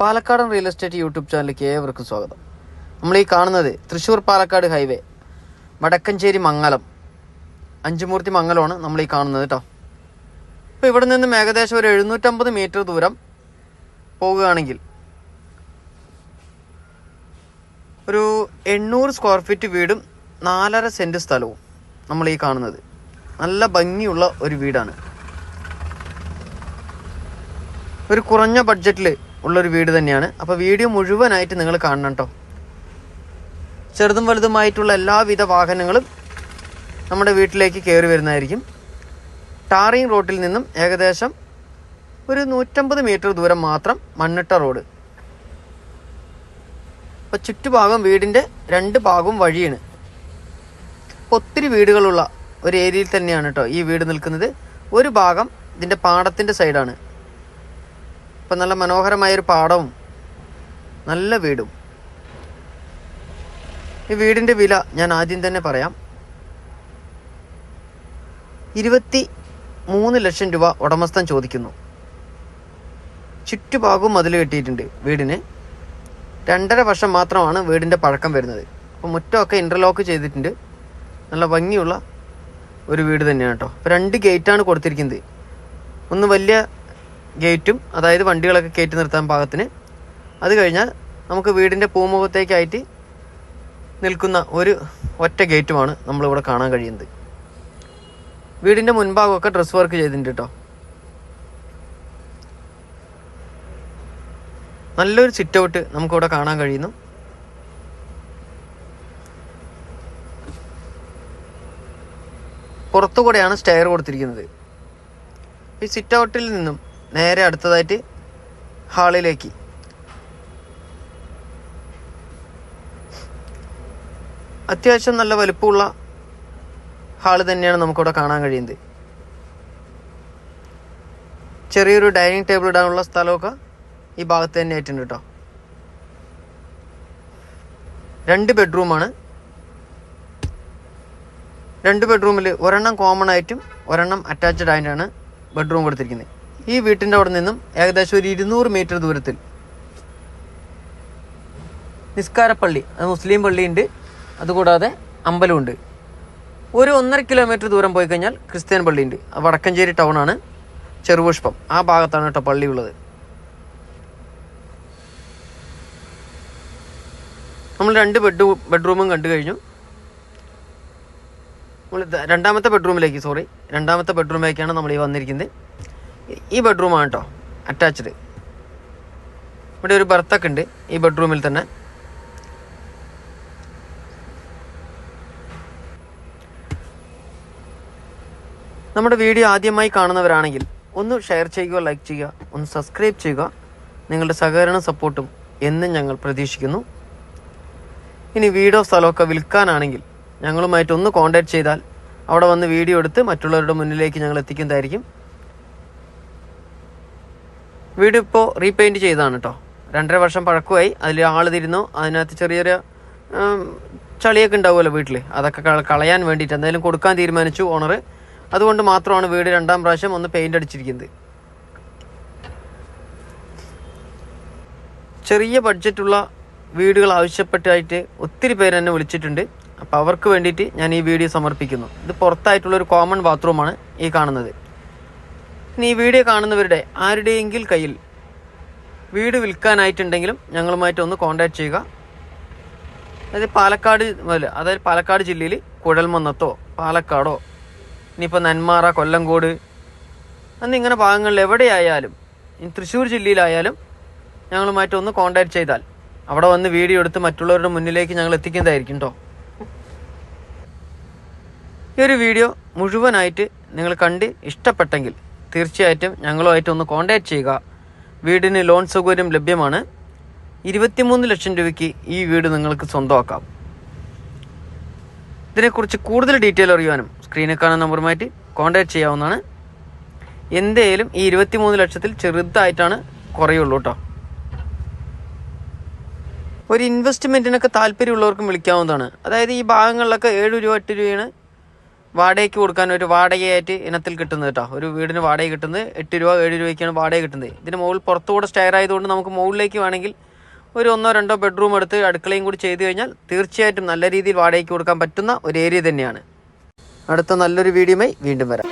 പാലക്കാടൻ real estate YouTube ചാനലിലേക്ക് ഏവർക്കും സ്വാഗതം. നമ്മൾ ഈ കാണുന്നത് തൃശ്ശൂർ പാലക്കാട് ഹൈവേ വടക്കഞ്ചേരി മംഗലം. അഞ്ചുമൂർത്തി മംഗലമാണ് നമ്മൾ ഈ കാണുന്നത് കേട്ടോ ഇപ്പോൾ ഇവിടെ നിന്നും ഏകദേശം ഒരു എഴുന്നൂറ്റമ്പത് മീറ്റർ ദൂരം പോവുകയാണെങ്കിൽ ഒരു എണ്ണൂറ് സ്ക്വയർ ഫീറ്റ് വീടും നാലര സെന്റ് സ്ഥലവും നമ്മൾ ഈ കാണുന്നത്. നല്ല ഭംഗിയുള്ള ഒരു വീടാണ്. ഒരു കുറഞ്ഞ ബഡ്ജറ്റിൽ ഉള്ളൊരു വീട് തന്നെയാണ്. അപ്പോൾ വീഡിയോ മുഴുവനായിട്ട് നിങ്ങൾ കാണണം കേട്ടോ ചെറുതും വലുതുമായിട്ടുള്ള എല്ലാവിധ വാഹനങ്ങളും നമ്മുടെ വീട്ടിലേക്ക് കയറി വരുന്നതായിരിക്കും. ടാറിങ് റോട്ടിൽ നിന്നും ഏകദേശം ഒരു നൂറ്റമ്പത് മീറ്റർ ദൂരം മാത്രം മണ്ണിട്ട റോഡ്. അപ്പോൾ ചുറ്റുഭാഗം വീടിന്റെ രണ്ട് ഭാഗവും വഴിയാണ്. അപ്പോൾ ഒത്തിരി വീടുകളുള്ള ഒരു ഏരിയയിൽ തന്നെയാണ് കേട്ടോ ഈ വീട് നിൽക്കുന്നത്. ഒരു ഭാഗം ഇതിന്റെ പാടത്തിന്റെ സൈഡാണ്. ഇപ്പം നല്ല മനോഹരമായൊരു പാടവും നല്ല വീടും. ഈ വീടിന്റെ വില ഞാൻ ആദ്യം തന്നെ പറയാം. ഇരുപത്തി മൂന്ന് ലക്ഷം രൂപ ഉടമസ്ഥൻ ചോദിക്കുന്നു. ചുറ്റുഭാഗവും മതിൽ കെട്ടിയിട്ടുണ്ട് വീടിന്. രണ്ടര വർഷം മാത്രമാണ് വീടിന്റെ പഴക്കം വരുന്നത്. അപ്പോൾ മുറ്റമൊക്കെ ഇന്റർലോക്ക് ചെയ്തിട്ടുണ്ട്. നല്ല ഭംഗിയുള്ള ഒരു വീട് തന്നെയാണ് കേട്ടോ. അപ്പോൾ രണ്ട് ഗേറ്റാണ് കൊടുത്തിരിക്കുന്നത്. ഒന്ന് വലിയ ഗേറ്റും അതായത് വണ്ടികളൊക്കെ കയറ്റി നിർത്താൻ പാകത്തിന്. അത് കഴിഞ്ഞാൽ നമുക്ക് വീടിന്റെ പൂമുഖത്തേക്കായിട്ട് നിൽക്കുന്ന ഒരു ഒറ്റ ഗേറ്റുമാണ് നമ്മളിവിടെ കാണാൻ കഴിയുന്നത്. വീടിന്റെ മുൻഭാഗമൊക്കെ ഡ്രസ് വർക്ക് ചെയ്തിട്ടുണ്ട് കേട്ടോ. നല്ലൊരു സിറ്റ് ഔട്ട് നമുക്കിവിടെ കാണാൻ കഴിയുന്നു. പുറത്തുകൂടെയാണ് സ്റ്റെയർ കൊടുത്തിരിക്കുന്നത്. ഈ സിറ്റ് ഔട്ടിൽ നിന്നും നേരെ അടുത്തതായിട്ട് ഹാളിലേക്ക്. അത്യാവശ്യം നല്ല വലുപ്പമുള്ള ഹാൾ തന്നെയാണ് നമുക്കിവിടെ കാണാൻ കഴിയുന്നത്. ചെറിയൊരു ഡൈനിങ് ടേബിൾ ഇടാനുള്ള സ്ഥലമൊക്കെ ഈ ഭാഗത്ത് തന്നെ ആയിട്ടുണ്ട് കേട്ടോ. രണ്ട് ബെഡ്റൂമാണ് രണ്ട് ബെഡ്റൂമിൽ ഒരെണ്ണം കോമൺ ആയിട്ടും ഒരെണ്ണം അറ്റാച്ച്ഡ് ആയിട്ടാണ് ബെഡ്റൂം കൊടുത്തിരിക്കുന്നത്. ഈ വീട്ടിന്റെ അവിടെ നിന്നും ഏകദേശം ഒരു ഇരുന്നൂറ് മീറ്റർ ദൂരത്തിൽ. നിസ്കാരപ്പള്ളി അത് മുസ്ലിം പള്ളിയുണ്ട്. അതുകൂടാതെ അമ്പലമുണ്ട് ഒരു ഒന്നര കിലോമീറ്റർ ദൂരം പോയി കഴിഞ്ഞാൽ ക്രിസ്ത്യൻ പള്ളിയുണ്ട്. വടക്കഞ്ചേരി ടൗൺ ആണ് ചെറുപുഷ്പം. ആ ഭാഗത്താണ് കേട്ടോ പള്ളി ഉള്ളത്. നമ്മൾ രണ്ട് ബെഡ് ബെഡ്റൂമും കണ്ടു കഴിഞ്ഞു. നമ്മൾ രണ്ടാമത്തെ ബെഡ്റൂമിലേക്ക് സോറി രണ്ടാമത്തെ ബെഡ്റൂമിലേക്കാണ് നമ്മൾ ഈ വന്നിരിക്കുന്നത്. ഈ- ബെഡ്റൂമാണ് കേട്ടോ അറ്റാച്ച്ഡ് ഇവിടെ ഒരു ബർത്തൊക്കെ ഉണ്ട് ഈ ബെഡ്റൂമിൽ തന്നെ. നമ്മുടെ വീഡിയോ ആദ്യമായി കാണുന്നവരാണെങ്കിൽ ഒന്ന് ഷെയർ ചെയ്യുക ലൈക്ക് ചെയ്യുക ഒന്ന് സബ്സ്ക്രൈബ് ചെയ്യുക. നിങ്ങളുടെ സഹകരണ സപ്പോർട്ടും എന്നും ഞങ്ങൾ പ്രതീക്ഷിക്കുന്നു. ഇനി വീടോ സ്ഥലമൊക്കെ വിൽക്കാനാണെങ്കിൽ ഞങ്ങളുമായിട്ട് ഒന്ന് കോൺടാക്ട് ചെയ്താൽ അവിടെ വന്ന് വീഡിയോ എടുത്ത് മറ്റുള്ളവരുടെ മുന്നിലേക്ക് ഞങ്ങൾ എത്തിക്കുന്നതായിരിക്കും. വീട് ഇപ്പോൾ റീപെയിന്റ് ചെയ്തതാണ് കേട്ടോ രണ്ടര വർഷം പഴക്കമായി അതിൽ ആൾ തിരുന്നു അതിനകത്ത് ചെറിയൊരു ചളിയൊക്കെ ഉണ്ടാവുമല്ലോ വീട്ടിൽ അതൊക്കെ കളയാൻ വേണ്ടിയിട്ട്. എന്തായാലും കൊടുക്കാൻ തീരുമാനിച്ചു ഓണർ അതുകൊണ്ട് മാത്രമാണ് വീട് രണ്ടാം പ്രാവശ്യം ഒന്ന് പെയിന്റ് അടിച്ചിരിക്കുന്നത്. ചെറിയ ബഡ്ജറ്റുള്ള വീടുകൾ ആവശ്യപ്പെട്ടായിട്ട് ഒത്തിരി പേര് എന്നെ വിളിച്ചിട്ടുണ്ട്. അപ്പോൾ അവർക്ക് വേണ്ടിയിട്ട് ഞാൻ ഈ വീഡിയോ സമർപ്പിക്കുന്നു. ഇത് പുറത്തായിട്ടുള്ള ഒരു കോമൺ ബാത്റൂമാണ് ഈ കാണുന്നത്. ഈ വീഡിയോ കാണുന്നവരുടെ ആരുടെയെങ്കിൽ കയ്യിൽ വീട് വിൽക്കാനായിട്ടുണ്ടെങ്കിലും ഞങ്ങളുമായിട്ട് ഒന്ന് കോൺടാക്ട് ചെയ്യുക. അതായത് പാലക്കാട് മുതൽ അതായത് പാലക്കാട് ജില്ലയിൽ കുഴൽമന്നത്തോ പാലക്കാടോ ഇനിയിപ്പോൾ നെന്മാറ കൊല്ലങ്കോട് എന്നിങ്ങനെ ഭാഗങ്ങളിൽ എവിടെയായാലും ഇനി തൃശ്ശൂർ ജില്ലയിലായാലും ഞങ്ങളുമായിട്ട് ഒന്ന് കോൺടാക്ട് ചെയ്താൽ അവിടെ വന്ന് വീഡിയോ എടുത്ത് മറ്റുള്ളവരുടെ മുന്നിലേക്ക് ഞങ്ങൾ എത്തിക്കുന്നതായിരിക്കും കേട്ടോ ഈ ഒരു വീഡിയോ മുഴുവനായിട്ട് നിങ്ങൾ കണ്ട് ഇഷ്ടപ്പെട്ടെങ്കിൽ തീർച്ചയായിട്ടും ഞങ്ങളുമായിട്ട് ഒന്ന് കോൺടാക്റ്റ് ചെയ്യുക. വീടിന് ലോൺ സൗകര്യം ലഭ്യമാണ്. ഇരുപത്തിമൂന്ന് ലക്ഷം രൂപയ്ക്ക് ഈ വീട് നിങ്ങൾക്ക് സ്വന്തമാക്കാം. ഇതിനെക്കുറിച്ച് കൂടുതൽ ഡീറ്റെയിൽ അറിയുവാനും സ്ക്രീനിൽ കാണുന്ന നമ്പറുമായിട്ട് കോൺടാക്ട് ചെയ്യാവുന്നതാണ്. എന്തേലും ഈ ഇരുപത്തിമൂന്ന് ലക്ഷത്തിൽ ചെറുതായിട്ടാണ് കുറയുള്ളൂ കേട്ടോ ഒരു ഇൻവെസ്റ്റ്മെന്റിനൊക്കെ താല്പര്യമുള്ളവർക്കും വിളിക്കാവുന്നതാണ്. അതായത് ഈ ഭാഗങ്ങളിലൊക്കെ ഏഴ് രൂപ എട്ട് രൂപയാണ് വാടകയ്ക്ക് കൊടുക്കാൻ ഒരു വാടകയായിട്ട് ഇനത്തിൽ കിട്ടുന്നത് കേട്ടോ ഒരു വീടിന് വാടക കിട്ടുന്നത് എട്ട് രൂപ ഏഴ് രൂപയ്ക്കാണ് വാടക കിട്ടുന്നത്. ഇതിന് മുകളിൽ പുറത്തുകൂടെ സ്റ്റെയർ ആയതുകൊണ്ട് നമുക്ക് മുകളിലേക്ക് വേണമെങ്കിൽ ഒരു ഒന്നോ രണ്ടോ ബെഡ്റൂം എടുത്ത് അടുക്കളയും കൂടി ചെയ്തു കഴിഞ്ഞാൽ തീർച്ചയായിട്ടും നല്ല രീതിയിൽ വാടകയ്ക്ക് കൊടുക്കാൻ പറ്റുന്ന ഒരു ഏരിയ തന്നെയാണ്. അടുത്ത നല്ലൊരു വീഡിയോയുമായി വീണ്ടും വരാം.